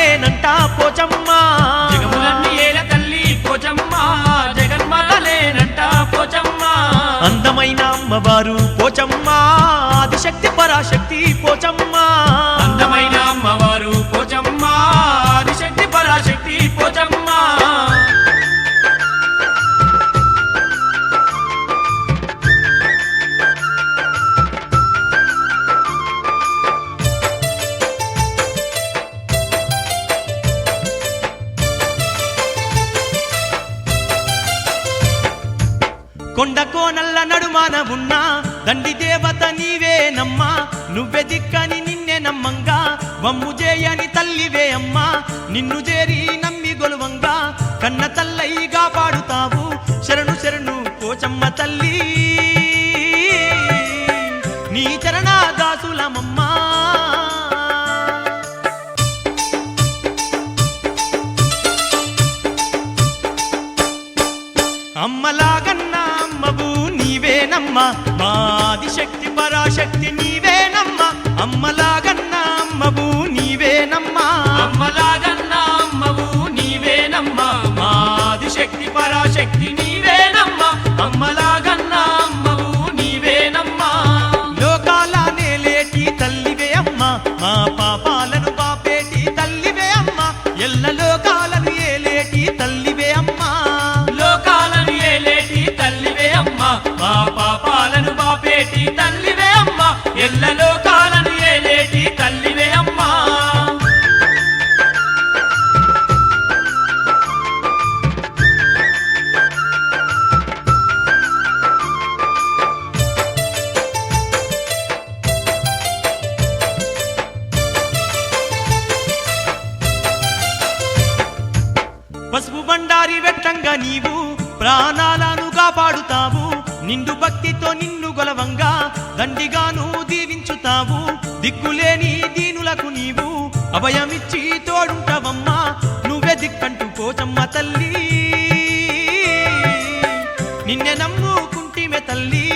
నేనంట పోచమ్మ. జగములన్నీ ఏల తల్లి పోచమ్మ. జగన్మాతలేనంట పోచమ్మ. అందమైన అమ్మవారు పోచమ్మ. ఆదిశక్తి పరాశక్తి పోచమ్మ. అందమైన అమ్మవారు పోచమ్మ. ఆదిశక్తి పరాశక్తి నువ్వే దిక్కని నిన్నే నమ్మంగా వమ్ము చేయని తల్లివే అమ్మా. నిన్ను చేరి నమ్మి గొలువంగా కన్న తల్లయిగా పాడుతావు. శరణు శరణు కోచమ్మ తల్లి. నీ చరణాదాసులమమ్మా. అమ్మలాగన్నా అమ్మవు నీవేనమ్మా. మాది శక్తి పరాశక్తి నీవే. అమ్మలాగన్నా దిక్కులేని దీనులకు నీవు అభయమిచ్చి తోడుంటావమ్మా. నువ్వే దిక్కంటూ పోచమ్మ తల్లి. నిన్నే నమ్ముకుంటిమే తల్లి.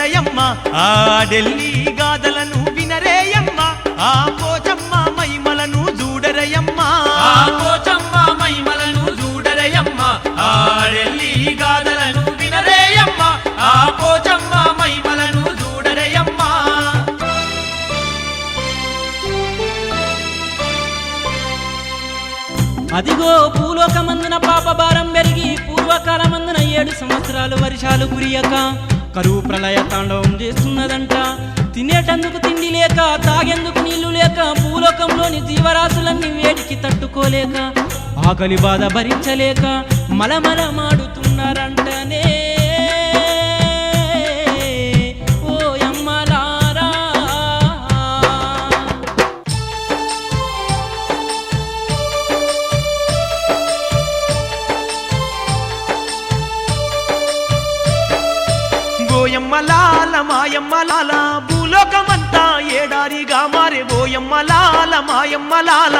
చూడరయమ్మ ఆ ఢిల్లీ గాథలను వినరేయమ్మ ఆ పోచమ్మ మైమలను చూడరయమ్మ. ఆ పోచమ్మ మహిమలను చూడరయమ్మ ఆ రెల్లి గాథలను వినరేయమ్మ ఆ పోచమ్మ మహిమలను చూడరయమ్మ. అదిగో భూలోకమందున పాప భారం పెరిగి పూర్వకాలమందున ఏడు సంవత్సరాలు వర్షాలు కురియక కరువు ప్రళయ తాండవం చేస్తున్నదంట. తినేటందుకు తిండి లేక తాగేందుకు నీళ్ళు లేక భూలోకంలోని జీవరాశులన్నీ వేడికి తట్టుకోలేక ఆకలి బాధ భరించలేక మలమల మాడుతున్నారంట మాయమ్మ లాల భూలోకమంతా ఏడారిగా మారే బోయమ్మ లాల మాయమ్మ లాల.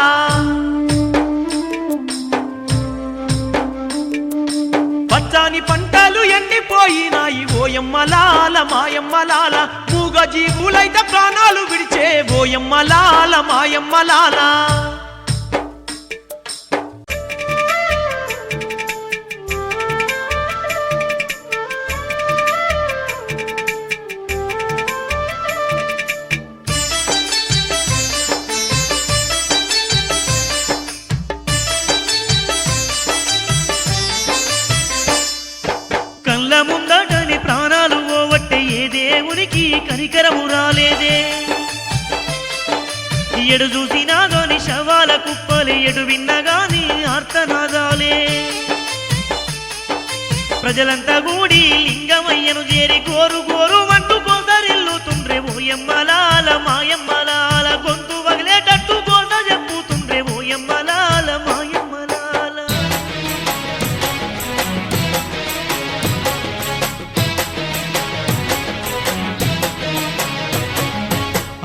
పచ్చాని పంటలు ఎండిపోయినాయి ఓయమ్మ లాల మాయమ్మ లాల. మూగ జీవులైతే ప్రాణాలు విడిచే ఓయమ్మ లాల మాయమ్మ లాలా. కనికరము రాలేదే. ఎడు చూసినా గాని శవాల కుప్పలు ఎడు విన్నగాని ఆర్తనాదాలే. ప్రజలంతా కూడి లింగమయ్యను చేరి గోరు గోరు వంటు కోసరిల్లుతుండ్రే ఓయమ్మలాల మాయమ్మలాల గొంతు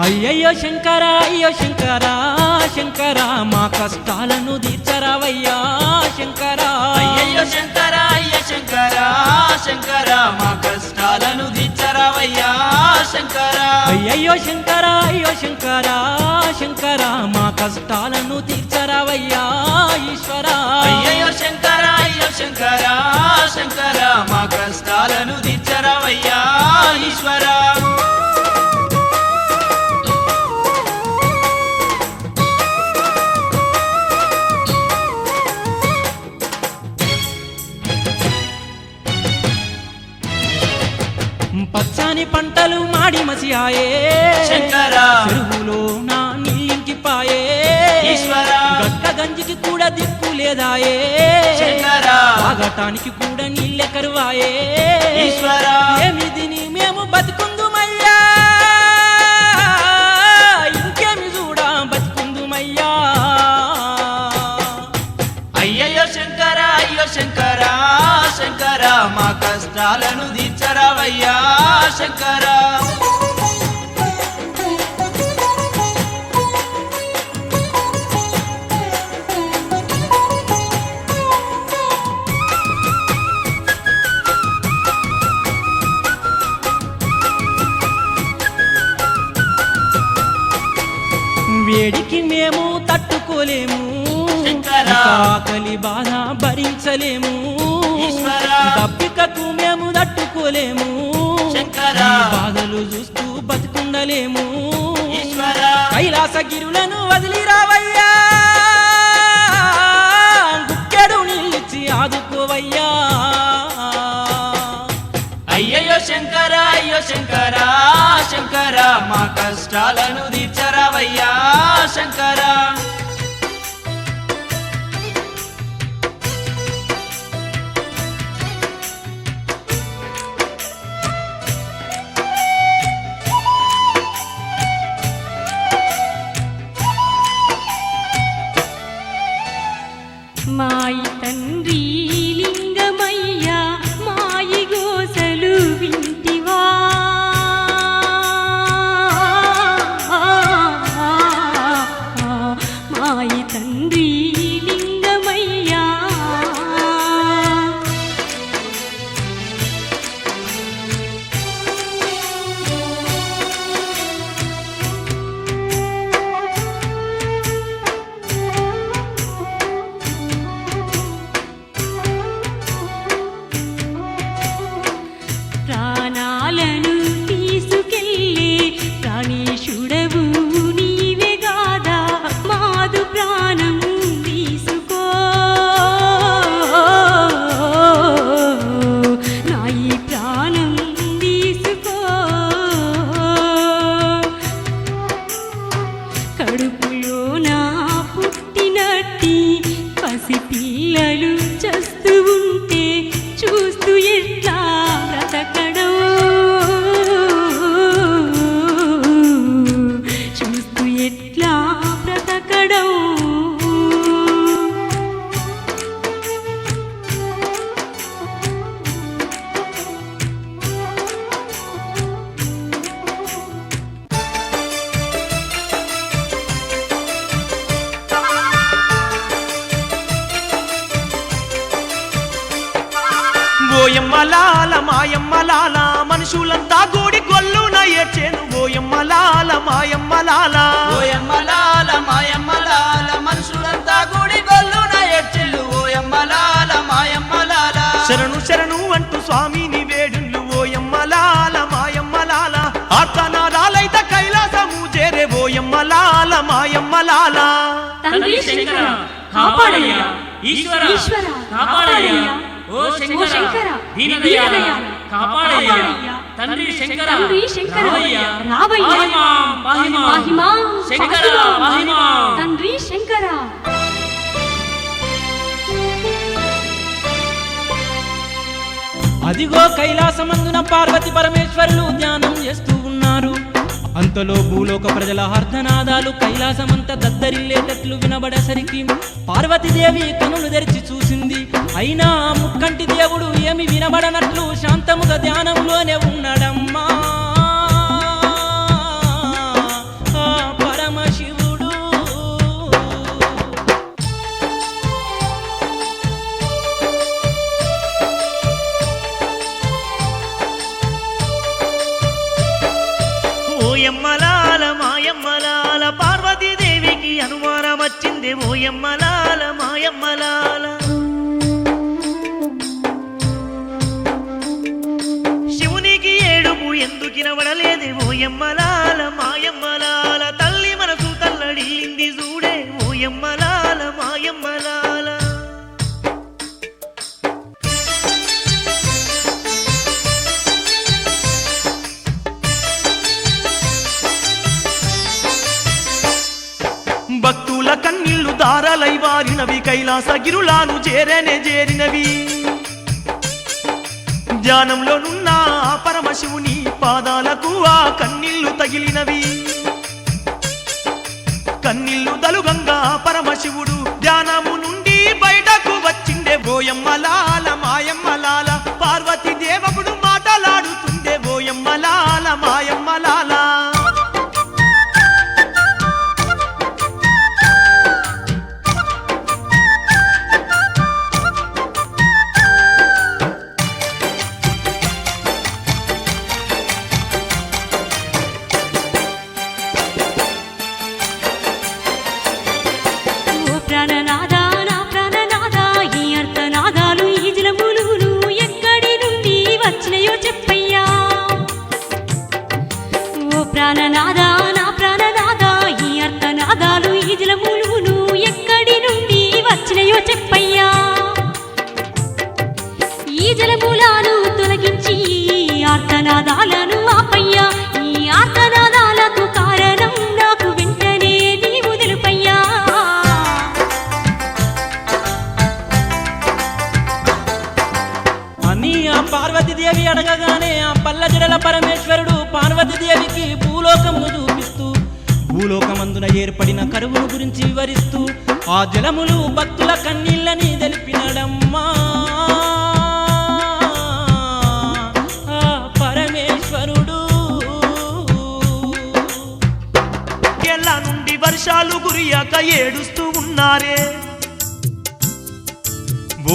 అయ్యయ్యో శంకర అయ్యో శంకర శంకర మా కష్టాలను తీర్చరావయ్యా శంకర. అయ్యయ్యో శంకర అయ్య శంకర శంకర మా కష్టాలను దిచ్చరవయ్యా శంకర. అయ్యయ్యో శంకర అయ్యో శంకర శంకర మా కష్టాలను తీర్చరావయ్యా ఈశ్వర. అయ్యయ్యో శంకర అయ్యో శంకర శంకర మా కష్టాలను మసియాయే శంకర. చెరువులో నా నీళ్ళింకిపాయే ఈశ్వర. గట్ట గంజికి కూడా దిక్కు లేదాయే. శంకర. తాగటానికి కూడా నీళ్ళే కరువాయే. ఈశ్వర. ఏమి దీని మేము బతుకుందుమయ్యా? ఇంకేమి చూడా బతుకుందుమయ్యా? అయ్యయ్యో శంకర అయ్యో శంకర శంకర మా కష్టాలను దిచ్చరవయ్యా శంకర. వేడికి మేము తట్టుకోలేము. ఆకలి బాధ భరించలేము. దప్పికకు మేము తట్టుకోలేము. బాధలు చూస్తూ బతుకుండలేము. ఈశ్వర. కైలాసగిరులను వదిలి రావయ్యా. శంకర మా కష్టాలను తీర్చరావయ్యా శంకర. లాల మాయమ్మ లాల మనుషులంతా గూడి గొల్లున ఏడ్చేను. ఓయమ్మ లాల మాయమ్మ లాల ఓయమ్మ లాల మాయమ్మ లాల మనుషులంతా గుడి గొల్లున ఎచ్చిల్లు ఓయమ్మ లాల మాయమ్మ లాల శరణు శరణు అంటూ స్వామిని వేడుళ్ళు ఓయమ్మ లాల మాయమ్మ లాల ఆర్తనాదాలైత కైలాసము చేరే. ఓయమ్మ లాల మాయమ్మ లాల తండ్రి శంకర కాపాడయ్యా. ఈశ్వర ఈశ్వర కాపాడయ్యా. ఓ శంకర దీనదయాల కాపాడయ్యా. తండ్రి శంకర శంకర రావయ్యా రావయ్యా. పాహిమాం, పాహిమాం. మహిమా శంకర పాహిమాం. తండ్రి శంకర అదిగో కైలాసమందున పార్వతి పరమేశ్వరులు ధ్యానం చేస్తూ ఉన్నారు అంతలో భూలోక ప్రజల అర్ధనాదాలు కైలాసమంతా దద్దరిల్లేటట్లు వినబడేసరికి పార్వతీదేవి కనులు తెరిచి చూసింది. అయినా ముక్కంటి దేవుడు ఏమి వినబడనట్లు శాంతముగా ధ్యానంలోనే ఉన్నాడమ్మా. వచ్చిందే ఓయమ్మలాల మాయమ్మలాల శివునికి ఏడుపు ఎందుకినబడలేదే ఓయమ్మలాల వారినవి కైలాస గిరులాను చేరనే చేరినవి. ధ్యానంలోనున్న పరమశివుని పాదాలకు ఆ కన్నీళ్ళు తగిలినవి. కన్నీళ్ళు తలుగంగా పరమశివుడు ధ్యానము నుండి బయటకు వచ్చిండే బోయమ్మలా ఆ జలములు భక్తుల కన్నీళ్ళని తెలిపినడమ్మా. పరమేశ్వరుడు. ఎల్ల నుండి వర్షాలు గురియాక ఏడుస్తూ ఉన్నారే.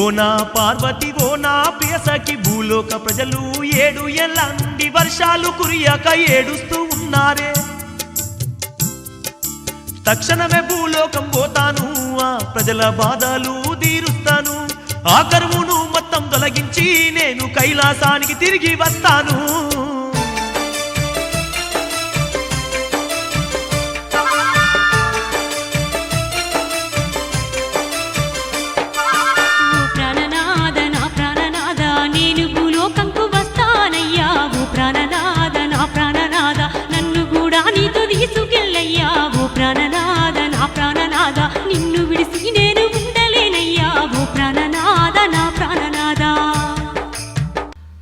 ఓనా పార్వతి ఓనా పేసకి భూలోక ప్రజలు ఏడు ఎల్ల నుండి వర్షాలు కురియాక ఏడుస్తూ ఉన్నారే. తక్షణమే భూలోకం పోతాను ఆ ప్రజల బాధలు తీరుస్తాను. ఆ కరువును మొత్తం తొలగించి నేను కైలాసానికి తిరిగి వస్తాను.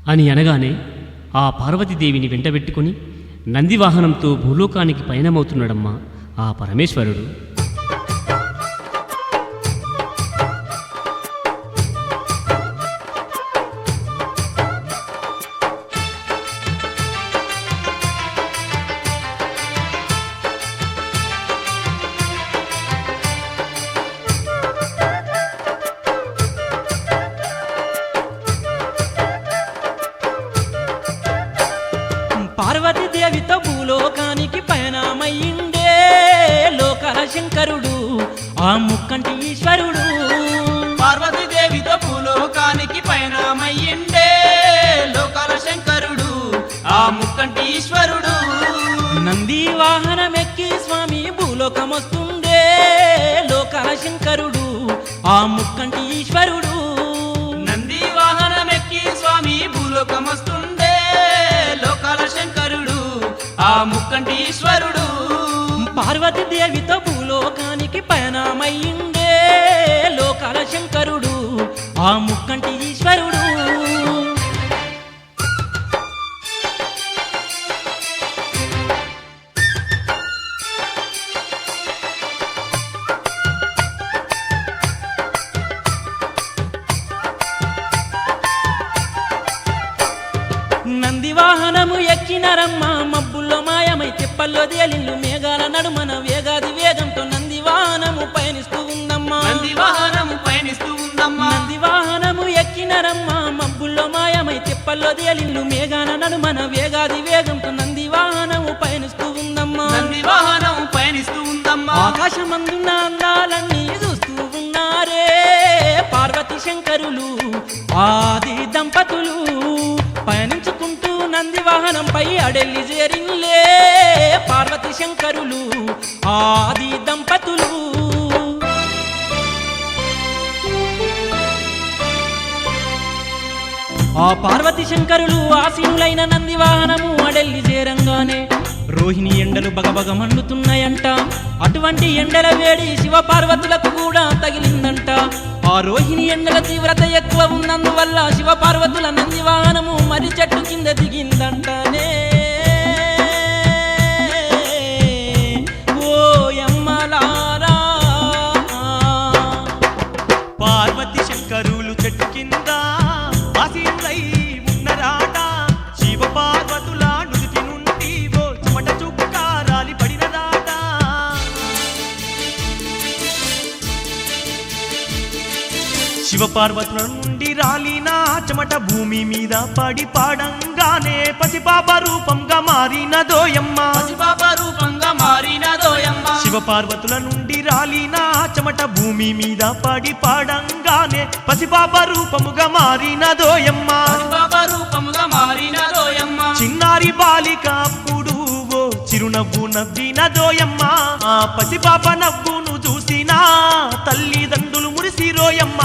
అని అనగానే ఆ పార్వతీదేవిని వెంటబెట్టుకుని నందివాహనంతో భూలోకానికి పయనమవుతున్నాడమ్మా ఆ పరమేశ్వరుడు. పయనమయ్యిండే లోకాల శంకరుడు ఆ ముక్కంటి ఈశ్వరుడు. నంది వాహనమెక్కి స్వామి భూలోకమొస్తుండే లోకాల శంకరుడు ఆ ముక్కంటి ఈశ్వరుడు. నంది వాహనమెక్కి స్వామి భూలోకమొస్తుండే లోకాల శంకరుడు ఆ ముక్కంటి ఈశ్వరుడు. పార్వతీదేవితో భూలోకానికి పయనమయ్యిండే లోకాల శంకరుడు ఆ ముక్కంటి మందున అందాలన్నీ చూస్తూ ఉన్నారే. పార్వతి శంకరులు ఆది దంపతులు పయనించుకుంటూ నంది వాహనంపై అడెల్లి చేరిన్లే పార్వతి శంకరులు ఆది దంపతులు. ఆ పార్వతి శంకరులు ఆసీనులైన నంది వాహనము అడెల్లి చేరంగానే రోహిణి ఎండలు బగబగ మండుతున్నాయంట అటువంటి ఎండల వేడి శివపార్వతులకు కూడా తగిలిందంట. ఆ రోహిణి ఎండల తీవ్రత ఎక్కువ ఉన్నందువల్ల శివపార్వతుల నంది వాహనము మరి చెట్టు కింద దిగిందంటనే. పార్వతి శంకరులు చెట్టు కింద శివ పార్వతుల నుండి రాలిన చెమట భూమి మీద పడి పాడంగానే పసిపాప రూపంగా మారినదోయమ్మ పసిపాప రూపంగా మారినదోయమ్మ శివ పార్వతుల నుండి రాలిన చెమట భూమి మీద పడి పాడంగానే పసిపాప రూపముగా మారినదోయమ్మ పసిపాప రూపముగా మారినదోయమ్మ చిన్నారి బాలిక అప్పుడు ఓ చిరునవ్వు నవ్వినదోయమ్మ ఆ పసిపాప నవ్వును చూసిన తల్లిదండ్రులు మురిసిరోయమ్మ